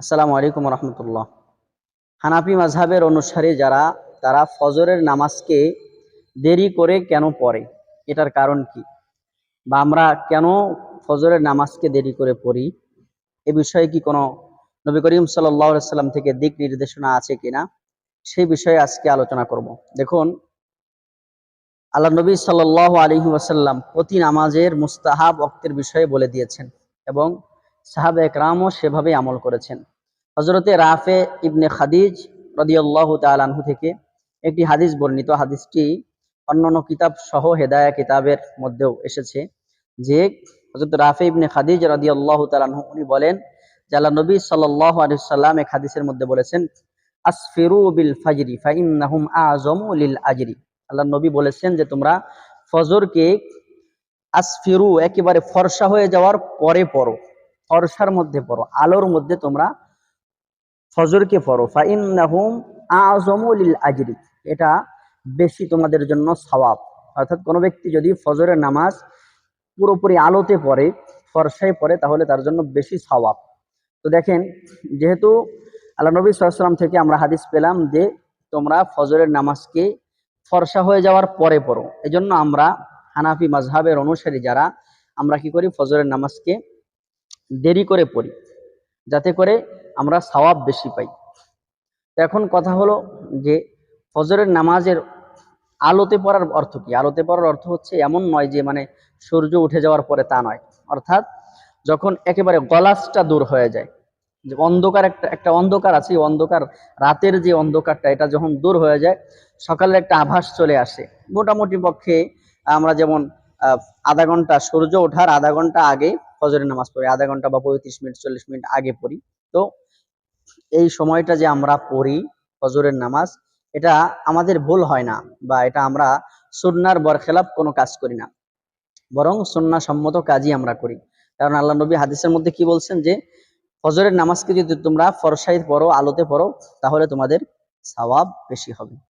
আসসালামু আলাইকুম রহমতুল্লাহ। হানাফি মাঝহাবের অনুসারী যারা, তারা ফজরের নামাজকে দেরি করে কেন পড়ে? এটার কারণ কি? বা আমরা কেন ফজরের নামাজকে দেরি করে পড়ি? এ বিষয়ে কি কোনো নবী করিম সাল্লাম থেকে দিক নির্দেশনা আছে কিনা? সেই বিষয়ে আজকে আলোচনা করব। দেখুন, আল্লাহ নবী সাল্লাহ আলহি ওয়াসাল্লাম প্রতি নামাজের মুস্তাহাব অক্তের বিষয়ে বলে দিয়েছেন এবং সাহাবে একরামও সেভাবেই আমল করেছেন। হজরতে রাফে ইবনে খাদিজ রদিয়াল্লাহ তালানহু থেকে একটি হাদিস বর্ণিত। হাদিসটি অন্যান্য কিতাব সহ হেদায়া কিতাবের মধ্যেও এসেছে যে হজরত রাফে ইবনে খাদিজ রদিয়াল্লাহ তালানহু উনি বলেন জালা নবী সাল্লাহ আলি সাল্লাম এক হাদিসের মধ্যে বলেছেন, আসফিরু বিল ফাজরি ফাইন্নাহুম আজম লিল আজরি। আল্লাহ নবী বলেছেন যে, তোমরা ফজরকে আসফিরু একেবারে ফর্সা হয়ে যাওয়ার পরে পড়ো। ফর্সার মধ্যে পড়ো, আলোর মধ্যে তোমরা ফজরকে পড়ো। ফাইন্নাহুম আজমুলিল আজরি, এটা বেশি তোমাদের জন্য সওয়াব। অর্থাৎ কোনো ব্যক্তি যদি ফজরের নামাজ পুরোপুরি আলোতে পড়ে, ফর্সায় পড়ে, তাহলে তার জন্য বেশি সওয়াব। তো দেখেন, যেহেতু আল্লাহ নবী সাল্লাম থেকে আমরা হাদিস পেলাম যে তোমরা ফজরের নামাজকে ফর্সা হয়ে যাওয়ার পরে পড়ো। এজন্য আমরা হানাফি মাজহাবের অনুসারী যারা, আমরা কি করি? ফজরের নামাজকে দেরি করে পড়ি, যাতে করে আমরা সওয়াব বেশি পাই। এখন কথা হলো যে, ফজরের নামাজের আলোতে পড়ার অর্থ কি? আলোতে পড়ার অর্থ হচ্ছে এমন নয় যে মানে সূর্য উঠে যাওয়ার পরে তা নয়। অর্থাৎ যখন একেবারে গলাসটা দূর হয়ে যায়, যে অন্ধকার একটা একটা অন্ধকার আছে অন্ধকার, রাতের যে অন্ধকারটা, এটা যখন দূর হয়ে যায় সকালের একটা আভাস চলে আসে। মোটামুটি পক্ষে আমরা যেমন আধা ঘণ্টা সূর্য ওঠার আধা ঘণ্টা আগে ফজরের নামাজ পড়ি, আধা ঘণ্টা বা পঁয়ত্রিশ মিনিট, চল্লিশ মিনিট আগে পড়ি। তো এই সময়টা যে আমরা পড়ি ফজরের নামাজ, এটা আমাদের ভুল হয় না বা এটা আমরা সুন্নার বরখেলাপ কোনো কাজ করি না। বরং সুন্না সম্মত কাজই আমরা করি। কারণ আল্লাহ নবী হাদিসের মধ্যে কি বলছেন যে, ফজরের নামাজকে যদি তোমরা ফরসাই পড়ো, আলোতে পড়ো, তাহলে তোমাদের সওয়াব বেশি হবে।